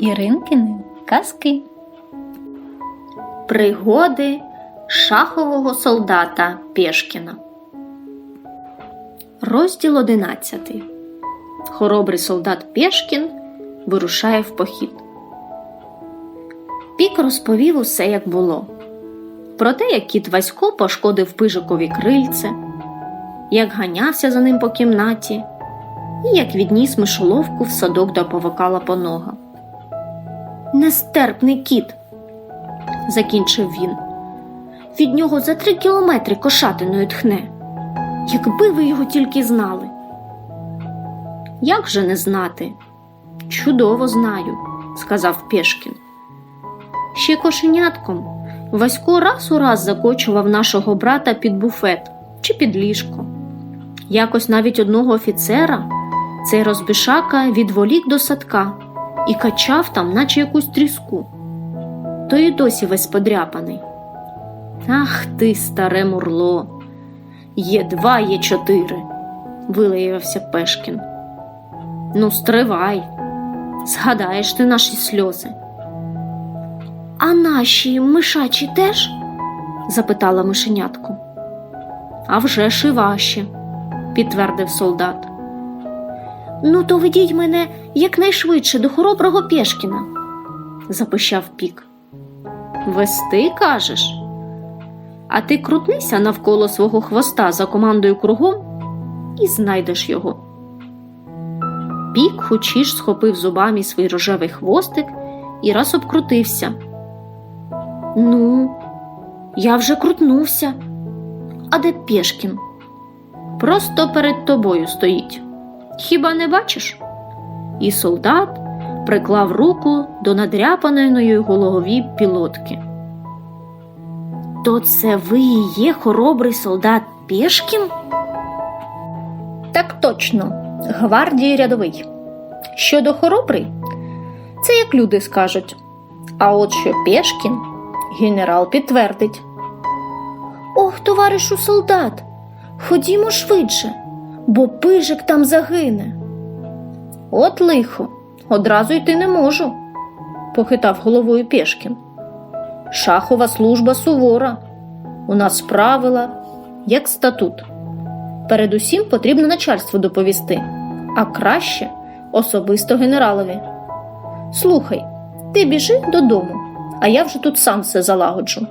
Іринкини казки. Пригоди шахового солдата Пєшкіна. Розділ 11. Хоробрий солдат Пєшкін вирушає в похід. Пік розповів усе, як було. Про те, як кіт Васько пошкодив пижикові крильце, як ганявся за ним по кімнаті, і як відніс мишоловку в садок до повокала по ногам. Нестерпний кіт, закінчив він. Від нього за три кілометри кошатиною тхне. Якби ви його тільки знали. Як же не знати? Чудово знаю, сказав Пєшкін. Ще кошенятком Васько раз у раз закочував нашого брата під буфет чи під ліжко. Якось навіть одного офіцера цей розбишака відволік до садка і качав там, наче якусь тріску. То і досі весь подряпаний. Ах ти, старе мурло, є два, є чотири, вилаявся Пешкін. Ну, стривай, згадаєш ти наші сльози. А наші мишачі теж? запитала мишенятко. «А вже ж і ваші, підтвердив солдат. Ну, то ведіть мене якнайшвидше до хороброго Пєшкіна, запищав пік. Вести, кажеш? А ти крутнися навколо свого хвоста за командою кругом і знайдеш його. Пік хочіш схопив зубами свій рожевий хвостик і раз обкрутився. Ну, я вже крутнувся. А де Пєшкін? Просто перед тобою стоїть. Хіба не бачиш? І солдат приклав руку до надряпаної голові пілотки. То це ви і є хоробрий солдат Пєшкін? Так точно, гвардії рядовий. Щодо хоробрий, це як люди скажуть. А от що Пєшкін, генерал підтвердить. Ох, товаришу солдат, ходімо швидше, бо пижик там загине. От лихо, одразу йти не можу, похитав головою Пєшкін. Шахова служба сувора. У нас правила, як статут. Передусім потрібно начальству доповісти, а краще особисто генералові. Слухай, ти біжи додому, а я вже тут сам все залагоджу.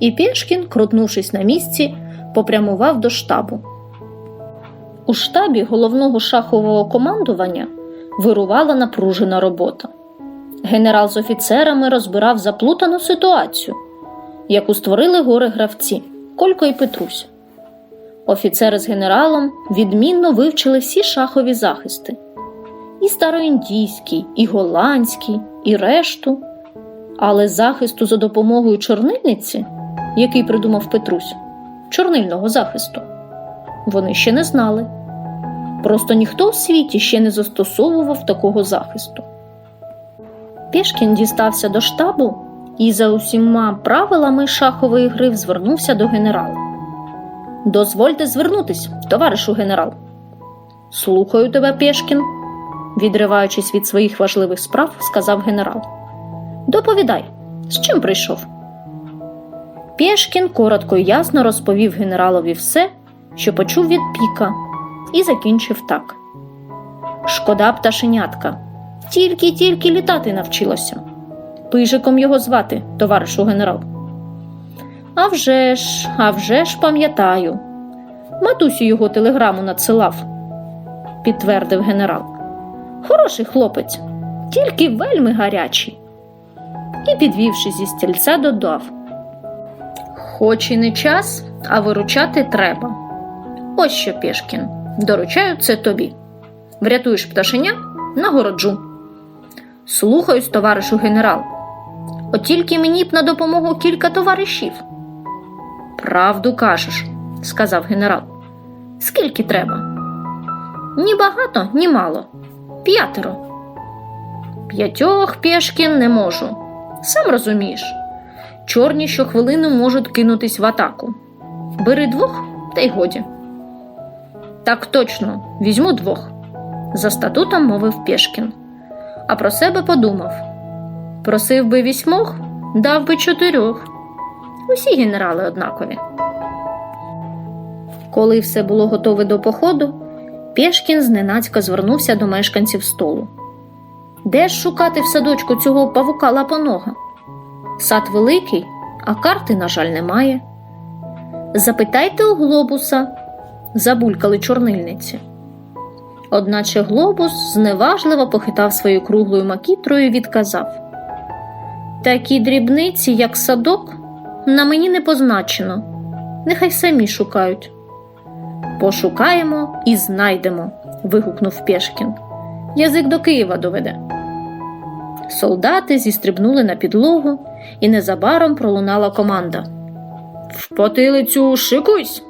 І Пєшкін, крутнувшись на місці, попрямував до штабу. У штабі головного шахового командування вирувала напружена робота. Генерал з офіцерами розбирав заплутану ситуацію, яку створили гори гравці Колько і Петрусь. Офіцери з генералом відмінно вивчили всі шахові захисти і староіндійський, і голландський, і решту. Але захисту за допомогою чорнильниці, який придумав Петрусь, чорнильного захисту, вони ще не знали. Просто ніхто в світі ще не застосовував такого захисту. Пєшкін дістався до штабу і за усіма правилами шахової гри звернувся до генерала. Дозвольте звернутись, товаришу генерал. Слухаю тебе, Пєшкін, відриваючись від своїх важливих справ, сказав генерал. Доповідай, з чим прийшов? Пєшкін коротко і ясно розповів генералові все, що почув від піка, і закінчив так: Шкода пташенятка, тільки-тільки літати навчилося. Пижиком його звати, товаришу генерал. «А вже ж, а вже ж пам'ятаю. Матусю його телеграму надсилав, підтвердив генерал. Хороший хлопець, тільки вельми гарячий. І, підвівши зі стільця, додав Хоч і не час, а виручати треба. Ось що, Пєшкін, доручаю це тобі. Врятуєш пташеня, нагороджу. Слухаюсь, товаришу генерал. От тільки мені б на допомогу кілька товаришів. Правду кажеш, сказав генерал. Скільки треба? Ні багато, ні мало. П'ятеро. П'ятьох Пєшкін не можу. Сам розумієш. Чорні щохвилину можуть кинутись в атаку. Бери двох, та й годі. Так точно, візьму двох, за статутом мовив Пєшкін. а про себе подумав просив би вісьмох, дав би чотирьох. Усі генерали однакові. Коли все було готове до походу, Пєшкін зненацька звернувся до мешканців столу. Де ж шукати в садочку цього павука лапонога? Сад великий, а карти, на жаль, немає. Запитайте у глобуса, забулькали чорнильниці. Одначе глобус зневажливо похитав своєю круглою макітрою і відказав Такі дрібниці, як садок, на мені не позначено. Нехай самі шукають. Пошукаємо і знайдемо. вигукнув Пєшкін. Язик до Києва доведе. Солдати зістрибнули на підлогу, і незабаром пролунала команда. В потилицю шикуйсь!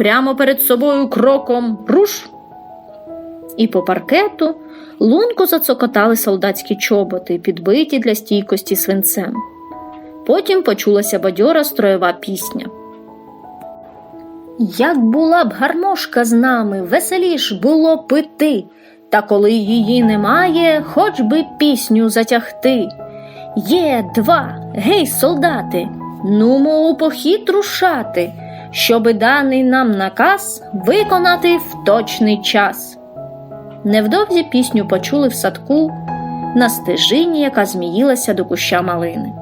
Прямо перед собою кроком руш! І по паркету лунко зацокотали солдатські чоботи, підбиті для стійкості свинцем. Потім почулася бадьора строєва пісня. Як була б гармошка з нами, веселіш було пити, та коли її немає, хоч би пісню затягти. Є два, гей, солдати, нумо у похід рушати, щоби даний нам наказ виконати в точний час. Невдовзі пісню почули в садку на стежині, яка зміїлася до куща малини.